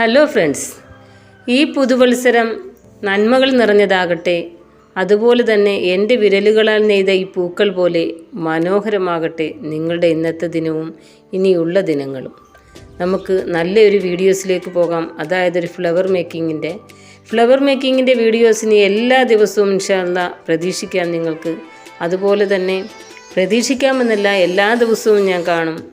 Hello friends ഈ പുതുവത്സരം നന്മകൾ നിറഞ്ഞതാകട്ടെ. അതുപോലെ തന്നെ എന്റെ വിരലുകളാൽ നെയ്ത ഈ പൂക്കൾ പോലെ മനോഹരമാകട്ടെ നിങ്ങളുടെ ഇന്നത്തെ ദിനവും ഇനിയുള്ള ദിനങ്ങളും. നമുക്ക് നല്ലൊരു വീഡിയോസിലേക്ക് പോകാം. അതായത് ഒരു ഫ്ലവർ മേക്കിങ്ങിന്റെ ഫ്ലവർ മേക്കിങ്ങിന്റെ വീഡിയോസിന് എല്ലാ ദിവസവും ഇൻഷാല്ല പ്രതീക്ഷിക്കാം നിങ്ങൾക്ക്. അതുപോലെ തന്നെ പ്രതീക്ഷിക്കാമെന്നല്ല. എല്ലാ ദിവസവും ഞാൻ കാണും.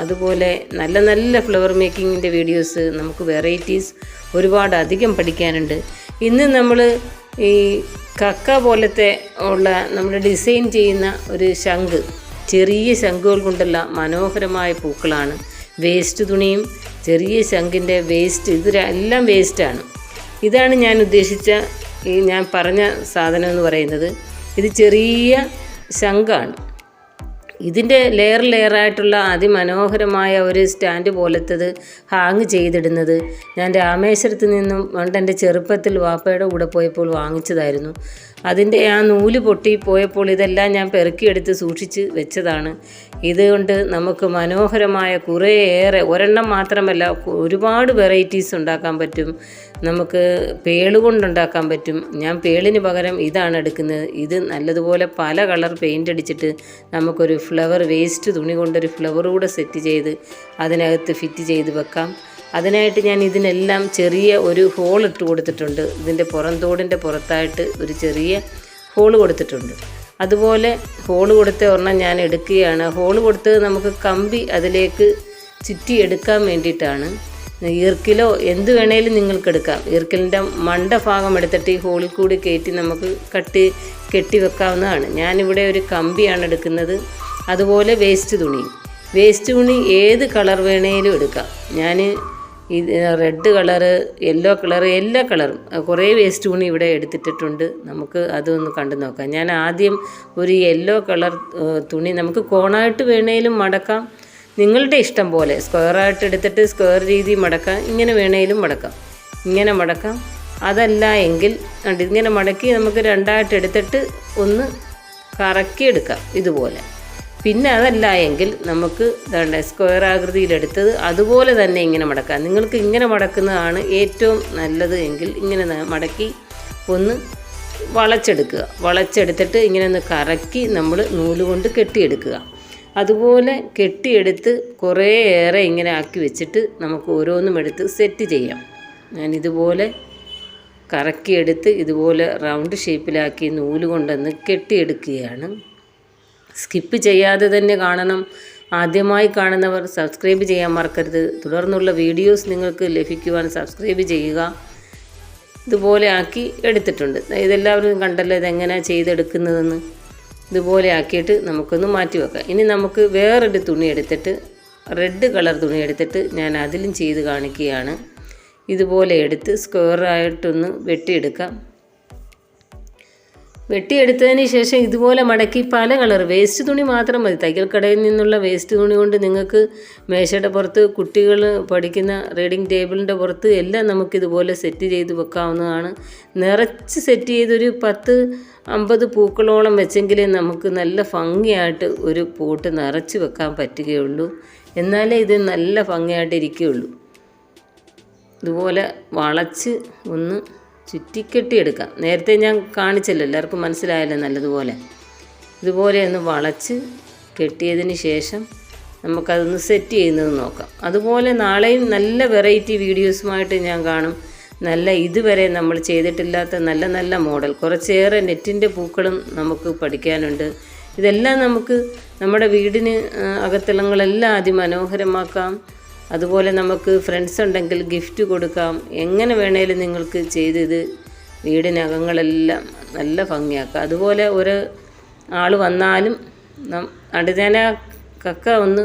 അതുപോലെ നല്ല നല്ല ഫ്ലവർ മേക്കിങ്ങിന്റെ വീഡിയോസ് നമുക്ക് വെറൈറ്റീസ് ഒരുപാട് അധികം പഠിക്കാനുണ്ട്. ഇന്ന് നമ്മൾ ഈ കക്ക പോലത്തെ ഉള്ള നമ്മൾ ഡിസൈൻ ചെയ്യുന്ന ഒരു ശംഖ് ചെറിയ ശംഖുകൾ കൊണ്ടുള്ള മനോഹരമായ പൂക്കളാണ്. വേസ്റ്റ് തുണിയും ചെറിയ ശംഖിന്റെ വേസ്റ്റ് ഇത് എല്ലാം വേസ്റ്റാണ് ഇതാണ് ഞാൻ ഉദ്ദേശിച്ച ഈ ഞാൻ പറഞ്ഞ സാധനം എന്ന് പറയുന്നത്. ഇത് ചെറിയ ശംഖാണ്. ഇതിന്റെ ലെയർ ലെയറായിട്ടുള്ള അതിമനോഹരമായ ഒരു സ്റ്റാൻഡ് പോലത്തത് ഹാങ് ചെയ്തിടുന്നത് ഞാൻ രാമേശ്വരത്ത് നിന്നും പണ്ട് എന്റെ ചെറുപ്പത്തിൽ വാപ്പയുടെ കൂടെ പോയപ്പോൾ വാങ്ങിച്ചതായിരുന്നു. അതിന്റെ ആ നൂൽ പൊട്ടി പോയപ്പോൾ ഇതെല്ലാം ഞാൻ പെറുക്കിയെടുത്ത് സൂക്ഷിച്ച് വെച്ചതാണ്. ഇതുകൊണ്ട് നമുക്ക് മനോഹരമായ കുറേയേറെ ഒരെണ്ണം മാത്രമല്ല ഒരുപാട് വെറൈറ്റീസ് ഉണ്ടാക്കാൻ പറ്റും. നമുക്ക് പേൾ കൊണ്ടുണ്ടാക്കാൻ പറ്റും. ഞാൻ പേളിന് പകരം ഇതാണ് എടുക്കുന്നത്. ഇത് നല്ലതുപോലെ പല കളർ പെയിന്റ് അടിച്ചിട്ട് നമുക്കൊരു ഫ്ലവർ വേസ്റ്റ് തുണി കൊണ്ടൊരു ഫ്ലവർ കൂടെ സെറ്റ് ചെയ്ത് അതിനകത്ത് ഫിറ്റ് ചെയ്ത് വെക്കാം. അതിനായിട്ട് ഞാൻ ഇതിനെല്ലാം ചെറിയ ഒരു ഹോൾ ഇട്ട് കൊടുത്തിട്ടുണ്ട്. ഇതിന്റെ പുറംതോടിന്റെ പുറത്തായിട്ട് ഒരു ചെറിയ ഹോൾ കൊടുത്തിട്ടുണ്ട്. അതുപോലെ ഹോൾ കൊടുത്ത ഒരെണ്ണം ഞാൻ എടുക്കുകയാണ്. ഹോൾ കൊടുത്ത് നമുക്ക് കമ്പി അതിലേക്ക് ചുറ്റി എടുക്കാൻ വേണ്ടിയിട്ടാണ്. ഈർക്കിലോ എന്ത് വേണേലും നിങ്ങൾക്ക് എടുക്കാം. ഈർക്കിലിന്റെ മണ്ട ഭാഗം എടുത്തിട്ട് ഈ ഹോളിൽ കൂടി കയറ്റി നമുക്ക് കട്ടി കെട്ടി വെക്കാവുന്നതാണ്. ഞാനിവിടെ ഒരു കമ്പിയാണ് എടുക്കുന്നത്. അതുപോലെ വേസ്റ്റ് തുണി. വേസ്റ്റ് തുണി ഏത് കളർ വേണേലും എടുക്കാം. ഞാൻ ഇത് റെഡ് കളറ് യെല്ലോ കളറ് എല്ലാ കളറും കുറേ വേസ്റ്റ് തുണി ഇവിടെ എടുത്തിട്ടിട്ടുണ്ട്. നമുക്ക് അതൊന്ന് കണ്ടു നോക്കാം. ഞാൻ ആദ്യം ഒരു യെല്ലോ കളർ തുണി നമുക്ക് കോണായിട്ട് വേണേലും മടക്കാം. നിങ്ങളുടെ ഇഷ്ടം പോലെ സ്ക്വയറായിട്ട് എടുത്തിട്ട് സ്ക്വയർ രീതി മടക്കാം. ഇങ്ങനെ വേണേലും മടക്കാം. ഇങ്ങനെ മടക്കാം. അതല്ല എങ്കിൽ ഇങ്ങനെ മടക്കി നമുക്ക് രണ്ടായിട്ട് എടുത്തിട്ട് ഒന്ന് കറക്കി എടുക്കാം ഇതുപോലെ. പിന്നെ അതല്ല എങ്കിൽ നമുക്ക് ദാണ്ട സ്ക്വയർ ആകൃതിയിലെടുത്തത് അതുപോലെ തന്നെ ഇങ്ങനെ മടക്കാം. നിങ്ങൾക്ക് ഇങ്ങനെ മടക്കുന്നതാണ് ഏറ്റവും നല്ലത് എങ്കിൽ ഇങ്ങനെ മടക്കി ഒന്ന് വളച്ചെടുക്കുക. വളച്ചെടുത്തിട്ട് ഇങ്ങനെ ഒന്ന് കറക്കി നമ്മൾ നൂൽ കൊണ്ട് കെട്ടിയെടുക്കുക. അതുപോലെ കെട്ടിയെടുത്ത് കുറേയേറെ ഇങ്ങനെ ആക്കി വെച്ചിട്ട് നമുക്ക് ഓരോന്നും എടുത്ത് സെറ്റ് ചെയ്യാം. ഞാൻ ഇതുപോലെ കറക്കിയെടുത്ത് ഇതുപോലെ റൗണ്ട് ഷേപ്പിലാക്കി നൂൽ കൊണ്ടൊന്ന് കെട്ടിയെടുക്കുകയാണ്. സ്കിപ്പ് ചെയ്യാതെ തന്നെ കാണണം. ആദ്യമായി കാണുന്നവർ സബ്സ്ക്രൈബ് ചെയ്യാൻ മറക്കരുത്. തുടർന്നുള്ള വീഡിയോസ് നിങ്ങൾക്ക് ലഭിക്കുവാൻ സബ്സ്ക്രൈബ് ചെയ്യുക. ഇതുപോലെ ആക്കി എടുത്തിട്ടുണ്ട്. ഇതെല്ലാവരും കണ്ടല്ലോ ഇതെങ്ങനെയാണ് ചെയ്തെടുക്കുന്നതെന്ന്. ഇതുപോലെ ആക്കിയിട്ട് നമുക്കൊന്ന് മാറ്റി വെക്കാം. ഇനി നമുക്ക് വേറൊരു തുണി എടുത്തിട്ട് റെഡ് കളർ തുണി എടുത്തിട്ട് ഞാൻ അതിലും ചെയ്ത് കാണിക്കുകയാണ്. ഇതുപോലെ എടുത്ത് സ്ക്വയറായിട്ടൊന്ന് വെട്ടിയെടുക്കാം. വെട്ടിയെടുത്തതിന് ശേഷം ഇതുപോലെ മടക്കി പല കളർ. വേസ്റ്റ് തുണി മാത്രം മതി. തയ്യൽ കടയിൽ നിന്നുള്ള വേസ്റ്റ് തുണി കൊണ്ട് നിങ്ങൾക്ക് മേശയുടെ പുറത്ത് കുട്ടികൾ പഠിക്കുന്ന റീഡിംഗ് ടേബിളിന്റെ പുറത്ത് എല്ലാം നമുക്കിതുപോലെ സെറ്റ് ചെയ്ത് വെക്കാവുന്നതാണ്. നിറച്ച് സെറ്റ് ചെയ്തൊരു പത്ത് അമ്പത് പൂക്കളോളം വെച്ചെങ്കിലേ നമുക്ക് നല്ല ഭംഗിയായിട്ട് ഒരു പൂട്ട് നിറച്ച് വെക്കാൻ പറ്റുകയുള്ളൂ. എന്നാലേ ഇത് നല്ല ഭംഗിയായിട്ട് ഇരിക്കുകയുള്ളൂ. ഇതുപോലെ വളച്ച് ഒന്ന് ചുറ്റിക്കെട്ടിയെടുക്കാം. നേരത്തെ ഞാൻ കാണിച്ചല്ലോ എല്ലാവർക്കും മനസ്സിലായല്ലോ നല്ലതുപോലെ. ഇതുപോലെ ഒന്ന് വളച്ച് കെട്ടിയതിന് ശേഷം നമുക്കതൊന്ന് സെറ്റ് ചെയ്യുന്നത് നോക്കാം. അതുപോലെ നാളെയും നല്ല വെറൈറ്റി വീഡിയോസുമായിട്ട് ഞാൻ കാണും. നല്ല ഇതുവരെ നമ്മൾ ചെയ്തിട്ടില്ലാത്ത നല്ല നല്ല മോഡൽ. കുറച്ചേറെ നെറ്റിന്റെ പൂക്കളും നമുക്ക് പഠിക്കാനുണ്ട്. ഇതെല്ലാം നമുക്ക് നമ്മുടെ വീടിന് അകത്തളങ്ങളെല്ലാം അതിമനോഹരമാക്കാം. അതുപോലെ നമുക്ക് ഫ്രണ്ട്സ് ഉണ്ടെങ്കിൽ ഗിഫ്റ്റ് കൊടുക്കാം. എങ്ങനെ വേണേലും നിങ്ങൾക്ക് ചെയ്ത് ഇത് വീടിനകങ്ങളെല്ലാം നല്ല ഭംഗിയാക്കാം. അതുപോലെ ഒരു ആൾ വന്നാലും അടുത്തേന കക്ക ഒന്ന്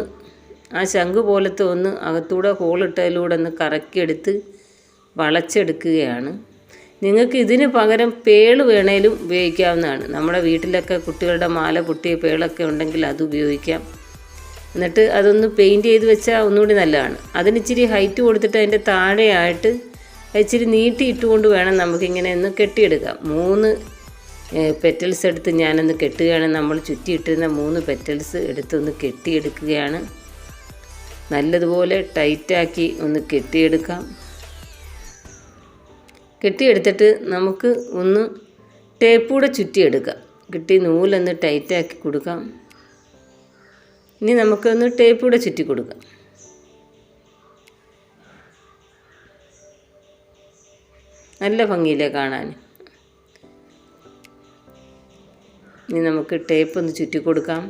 ആ ശംഖ് പോലത്തെ ഒന്ന് അകത്തൂടെ ഹോളിട്ടതിലൂടെ ഒന്ന് കറക്കിയെടുത്ത് വളച്ചെടുക്കുകയാണ്. നിങ്ങൾക്ക് ഇതിന് പകരം പേൾ വേണേലും ഉപയോഗിക്കാവുന്നതാണ്. നമ്മുടെ വീട്ടിലൊക്കെ കുട്ടികളുടെ മാല പൊട്ടിയ പേളൊക്കെ ഉണ്ടെങ്കിൽ അത് ഉപയോഗിക്കാം. എന്നിട്ട് അതൊന്ന് പെയിന്റ് ചെയ്ത് വെച്ചാൽ ഒന്നുകൂടി നല്ലതാണ്. അതിന് ഇച്ചിരി ഹൈറ്റ് കൊടുത്തിട്ട് അതിന്റെ താഴെയായിട്ട് ഇച്ചിരി നീട്ടി ഇട്ടുകൊണ്ട് വേണം നമുക്കിങ്ങനെ ഒന്ന് കെട്ടിയെടുക്കാം. മൂന്ന് പെറ്റൽസ് എടുത്ത് ഞാനൊന്ന് കെട്ടുകയാണ്. നമ്മൾ ചുറ്റിയിട്ടിരുന്ന മൂന്ന് പെറ്റൽസ് എടുത്തൊന്ന് കെട്ടിയെടുക്കുകയാണ്. നല്ലതുപോലെ ടൈറ്റാക്കി ഒന്ന് കെട്ടിയെടുക്കാം. കെട്ടിയെടുത്തിട്ട് നമുക്ക് ഒന്ന് ടേപ്പൂടെ ചുറ്റിയെടുക്കാം. കിട്ടി നൂലൊന്ന് ടൈറ്റാക്കി കൊടുക്കാം. ഇനി നമുക്കൊന്ന് ടേപ്പൂടെ ചുറ്റി കൊടുക്കാം. നല്ല ഭംഗിയില്ലേ കാണാൻ? ഇനി നമുക്ക് ടേപ്പ് ഒന്ന് ചുറ്റി കൊടുക്കാം.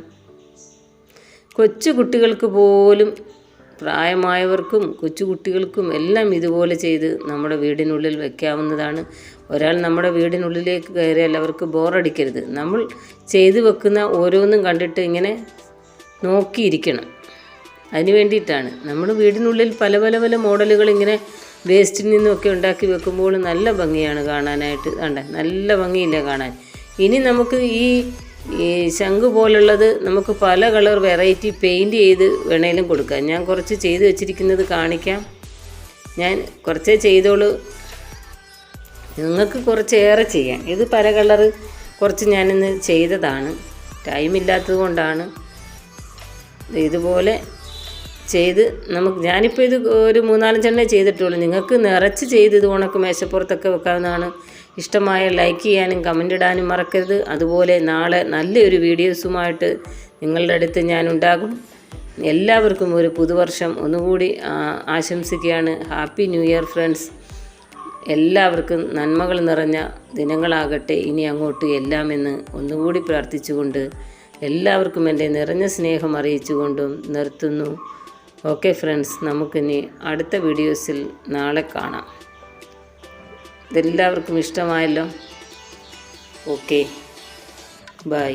കൊച്ചു കുട്ടികൾക്ക് പോലും പ്രായമായവർക്കും കൊച്ചു കുട്ടികൾക്കും എല്ലാം ഇതുപോലെ ചെയ്ത് നമ്മുടെ വീടിനുള്ളിൽ വെക്കാവുന്നതാണ്. ഒരാൾ നമ്മുടെ വീടിനുള്ളിലേക്ക് കയറിയാൽ അവർക്ക് ബോറടിക്കരുത് നമ്മൾ ചെയ്തു വെക്കുന്ന ഓരോന്നും കണ്ടിട്ട് ഇങ്ങനെ നോക്കിയിരിക്കണം. അതിന് വേണ്ടിയിട്ടാണ്. നമ്മൾ വീടിനുള്ളിൽ പല പല പല മോഡലുകൾ ഇങ്ങനെ വേസ്റ്റിൽ നിന്നൊക്കെ ഉണ്ടാക്കി വെക്കുമ്പോൾ നല്ല ഭംഗിയാണ് കാണാനായിട്ട്. കണ്ട നല്ല ഭംഗിയില്ല കാണാൻ. ഇനി നമുക്ക് ഈ ഈ ശംഖ് പോലുള്ളത് നമുക്ക് പല കളർ വെറൈറ്റി പെയിന്റ് ചെയ്ത് വേണേലും കൊടുക്കാം. ഞാൻ കുറച്ച് ചെയ്ത് വെച്ചിരിക്കുന്നത് കാണിക്കാം. ഞാൻ കുറച്ചേ ചെയ്തോളൂ. നിങ്ങൾക്ക് കുറച്ചേറെ ചെയ്യാം. ഇത് പല കളർ കുറച്ച് ഞാനിന്ന് ചെയ്തതാണ്. ടൈം ഇല്ലാത്തത് കൊണ്ടാണ്. ഇതുപോലെ ചെയ്ത് നമുക്ക് ഞാനിപ്പോൾ ഇത് ഒരു മൂന്നാലഞ്ചെണ്ണേ ചെയ്തിട്ടുള്ളൂ. നിങ്ങൾക്ക് നിറച്ച് ചെയ്ത് ഇത് ഉണക്ക് മേശപ്പുറത്തൊക്കെ വെക്കാവുന്നതാണ്. ഇഷ്ടമായ ലൈക്ക് ചെയ്യാനും കമന്റ് ഇടാനും മറക്കരുത്. അതുപോലെ നാളെ നല്ലൊരു വീഡിയോസുമായിട്ട് നിങ്ങളുടെ അടുത്ത് ഞാൻ ഉണ്ടാകും എല്ലാവർക്കും ഒരു പുതുവർഷം ഒന്നുകൂടി ആശംസിക്കുകയാണ്. ഹാപ്പി ന്യൂ ഇയർ ഫ്രണ്ട്സ് എല്ലാവർക്കും നന്മകൾ നിറഞ്ഞ ദിനങ്ങളാകട്ടെ. ഇനി അങ്ങോട്ട് എല്ലാം എന്ന് ഒന്നുകൂടി പ്രാർത്ഥിച്ചുകൊണ്ട് എല്ലാവർക്കും എന്റെ നിറഞ്ഞ സ്നേഹം അറിയിച്ചുകൊണ്ടും നിർത്തുന്നു. ഓക്കെ ഫ്രണ്ട്സ് നമുക്കിനി അടുത്ത വീഡിയോസിൽ നാളെ കാണാം. ഇതെല്ലാവർക്കും ഇഷ്ടമായല്ലോ. ഓക്കെ. ബൈ.